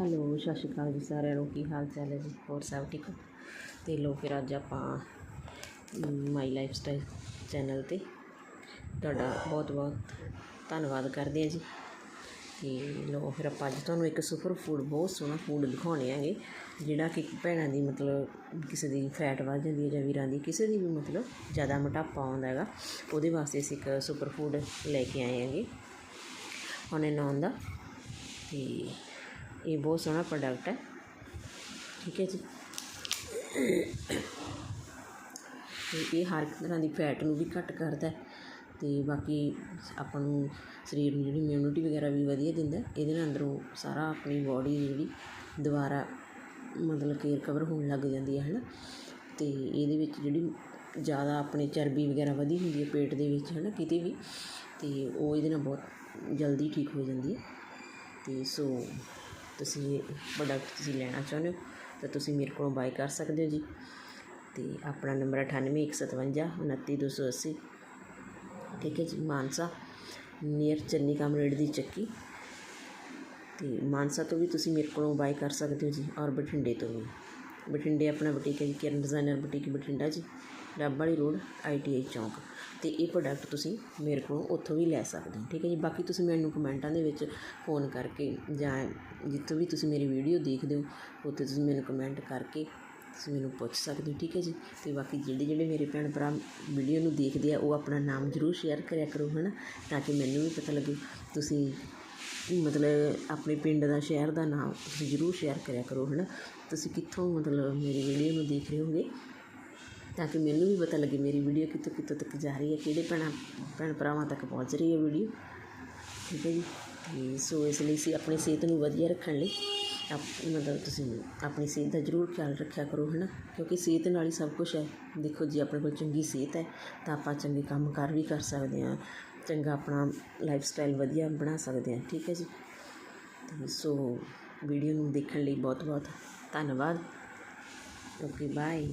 Hello, ਸਤਿ ਸ਼੍ਰੀ ਅਕਾਲ ਜੀ ਸਾਰਿਆਂ ਨੂੰ। ਕੀ ਹਾਲ ਚਾਲ ਹੈ ਜੀ? ਹੋਰ ਸਭ ਠੀਕ ਹੋ? ਤੇ ਲੋ ਫਿਰ ਅੱਜ ਆਪਾਂ ਮਾਈ ਲਾਈਫ ਸਟਾਈਲ ਚੈਨਲ ਤੇ ਤੁਹਾਡਾ ਬਹੁਤ ਬਹੁਤ ਧੰਨਵਾਦ ਕਰਦੇ ਹਾਂ ਜੀ। ਤੇ ਲੋ ਫਿਰ ਆਪਾਂ ਅੱਜ ਤੁਹਾਨੂੰ ਇੱਕ ਸੁਪਰ ਫੂਡ, ਬਹੁਤ ਸੋਹਣਾ ਫੂਡ ਦਿਖਾਉਣੇ ਆਂਗੇ ਜਿਹੜਾ ਕਿ ਭੈਣਾਂ ਦੀ ਮਤਲਬ ਕਿਸੇ ਦੀ ਫੈਟ ਵੱਧ ਜਾਂਦੀ ਹੈ ਜਾਂ ਵੀਰਾਂ ਦੀ ਕਿਸੇ ਦੀ ਵੀ ਮਤਲਬ ਜ਼ਿਆਦਾ ਮੋਟਾਪਾ ਆਉਂਦਾ ਹੈਗਾ, ਉਹਦੇ ਵਾਸਤੇ ਅਸੀਂ ਇੱਕ ਸੁਪਰ ਫੂਡ ਲੈ ਕੇ ਆਏ ਆਂਗੇ ਉਹਨੇ ਨਾਂ ਦਾ, ਤੇ ਇਹ ਬਹੁਤ ਸੋਹਣਾ ਪ੍ਰੋਡਕਟ ਹੈ। ਠੀਕ ਹੈ ਜੀ। ਇਹ ਹਰ ਤਰ੍ਹਾਂ ਦੀ ਫੈਟ ਨੂੰ ਵੀ ਘੱਟ ਕਰਦਾ ਅਤੇ ਬਾਕੀ ਆਪਾਂ ਨੂੰ ਸਰੀਰ ਨੂੰ ਜਿਹੜੀ ਇਮਿਊਨਿਟੀ ਵਗੈਰਾ ਵੀ ਵਧੀਆ ਦਿੰਦਾ ਇਹਦੇ ਨਾਲ ਅੰਦਰੋਂ ਸਾਰਾ ਆਪਣੀ ਬਾਡੀ ਜਿਹੜੀ ਦੁਬਾਰਾ ਮਤਲਬ ਕਿ ਰਿਕਵਰ ਹੋਣ ਲੱਗ ਜਾਂਦੀ ਹੈ ਹੈ ਨਾ ਅਤੇ ਇਹਦੇ ਵਿੱਚ ਜਿਹੜੀ ਜ਼ਿਆਦਾ ਆਪਣੇ ਚਰਬੀ ਵਗੈਰਾ ਵਧੀ ਹੁੰਦੀ ਹੈ ਪੇਟ ਦੇ ਵਿੱਚ ਹੈ ਨਾ ਕਿਤੇ ਵੀ ਅਤੇ ਉਹ ਇਹਦੇ ਨਾਲ ਬਹੁਤ ਜਲਦੀ ਠੀਕ ਹੋ ਜਾਂਦੀ ਹੈ। ਅਤੇ ਸੋ ਤੁਸੀਂ ਪ੍ਰੋਡਕਟ ਤੁਸੀਂ ਲੈਣਾ ਚਾਹੁੰਦੇ ਹੋ, ਤਾਂ ਤੁਸੀਂ ਮੇਰੇ ਕੋਲੋਂ ਬਾਏ ਕਰ ਸਕਦੇ ਹੋ ਜੀ। ਅਤੇ ਆਪਣਾ ਨੰਬਰ 98157 29280 ਠੀਕ ਹੈ ਜੀ, ਮਾਨਸਾ ਨੀਅਰ ਚੰਨੀ ਕਾਮਰੇਡ ਦੀ ਚੱਕੀ। ਅਤੇ ਮਾਨਸਾ ਤੋਂ ਵੀ ਤੁਸੀਂ ਮੇਰੇ ਕੋਲੋਂ ਬਾਏ ਕਰ ਸਕਦੇ ਹੋ ਜੀ, ਔਰ ਬਠਿੰਡੇ ਤੋਂ ਵੀ। ਬਠਿੰਡੇ ਆਪਣਾ ਬੁਟੀਕ ਹੈ ਜੀ, ਕਿਰਨ ਡਿਜ਼ਾਈਨਰ ਬੁਟੀਕ ਬਠਿੰਡਾ ਜੀ, ਰੱਬ ਵਾਲੀ ਰੋਡ ਆਈਟੀਆਈ ਚੌਂਕ। ਅਤੇ ਇਹ ਪ੍ਰੋਡਕਟ ਤੁਸੀਂ ਮੇਰੇ ਕੋਲੋਂ ਉੱਥੋਂ ਵੀ ਲੈ ਸਕਦੇ ਹੋ, ਠੀਕ ਹੈ ਜੀ? ਬਾਕੀ ਤੁਸੀਂ ਮੈਨੂੰ ਕਮੈਂਟਾਂ ਦੇ ਵਿੱਚ ਫੋਨ ਕਰਕੇ ਜਾਂ ਜਿੱਥੋਂ ਵੀ ਤੁਸੀਂ ਮੇਰੀ ਵੀਡੀਓ ਦੇਖਦੇ ਹੋ, ਉੱਥੇ ਤੁਸੀਂ ਮੈਨੂੰ ਕਮੈਂਟ ਕਰਕੇ ਤੁਸੀਂ ਮੈਨੂੰ ਪੁੱਛ ਸਕਦੇ ਹੋ, ਠੀਕ ਹੈ ਜੀ? ਤੇ ਬਾਕੀ ਜਿਹੜੇ ਜਿਹੜੇ ਮੇਰੇ ਭੈਣ ਭਰਾ ਵੀਡੀਓ ਨੂੰ ਦੇਖਦੇ ਆ, ਉਹ ਆਪਣਾ ਨਾਮ ਜ਼ਰੂਰ ਸ਼ੇਅਰ ਕਰਿਆ ਕਰੋ ਹੈ ਨਾ ਤਾਂ ਕਿ ਮੈਨੂੰ ਵੀ ਪਤਾ ਲੱਗੇ ਤੁਸੀਂ ਮਤਲਬ ਆਪਣੇ ਪਿੰਡ ਦਾ, ਸ਼ਹਿਰ ਦਾ ਨਾਮ ਤੁਸੀਂ ਜ਼ਰੂਰ ਸ਼ੇਅਰ ਕਰਿਆ ਕਰੋ ਹੈ ਨਾ ਤੁਸੀਂ ਕਿੱਥੋਂ ਮਤਲਬ ਮੇਰੀ ਵੀਡੀਓ ਨੂੰ ਦੇਖ ਰਹੇ ਹੋਗੇ? ਤਾਂ ਕਿ ਮੈਨੂੰ ਵੀ ਪਤਾ ਲੱਗੇ ਮੇਰੀ ਵੀਡੀਓ ਕਿੱਥੋਂ ਕਿੱਥੋਂ ਤੱਕ ਜਾ ਰਹੀ ਹੈ, ਕਿਹੜੇ ਭੈਣਾਂ, ਭੈਣ ਭਰਾਵਾਂ ਤੱਕ ਪਹੁੰਚ ਰਹੀ ਹੈ ਵੀਡੀਓ ਠੀਕ ਹੈ ਜੀ? ਤੇ ਸੋ ਇਸ ਲਈ ਸੀ ਆਪਣੀ ਸਿਹਤ ਨੂੰ ਵਧੀਆ ਰੱਖਣ ਲਈ ਆਪ ਮਤਲਬ ਤੁਸੀਂ ਆਪਣੀ ਸਿਹਤ ਦਾ ਜ਼ਰੂਰ ਖਿਆਲ ਰੱਖਿਆ ਕਰੋ ਹੈ ਨਾ ਕਿਉਂਕਿ ਸਿਹਤ ਨਾਲ ਹੀ ਸਭ ਕੁਝ ਹੈ। ਦੇਖੋ ਜੀ, ਆਪਣੇ ਕੋਲ ਚੰਗੀ ਸਿਹਤ ਹੈ, ਤਾਂ ਆਪਾਂ ਚੰਗੇ ਕੰਮ ਕਾਰ ਵੀ ਕਰ ਸਕਦੇ ਹਾਂ। ਚੰਗਾ ਆਪਣਾ ਲਾਈਫ ਸਟਾਈਲ ਵਧੀਆ ਬਣਾ ਸਕਦੇ ਹਾਂ, ਠੀਕ ਹੈ ਜੀ। ਤੇ ਸੋ ਵੀਡੀਓ ਨੂੰ ਦੇਖਣ ਲਈ ਬਹੁਤ ਬਹੁਤ ਧੰਨਵਾਦ। Okay bye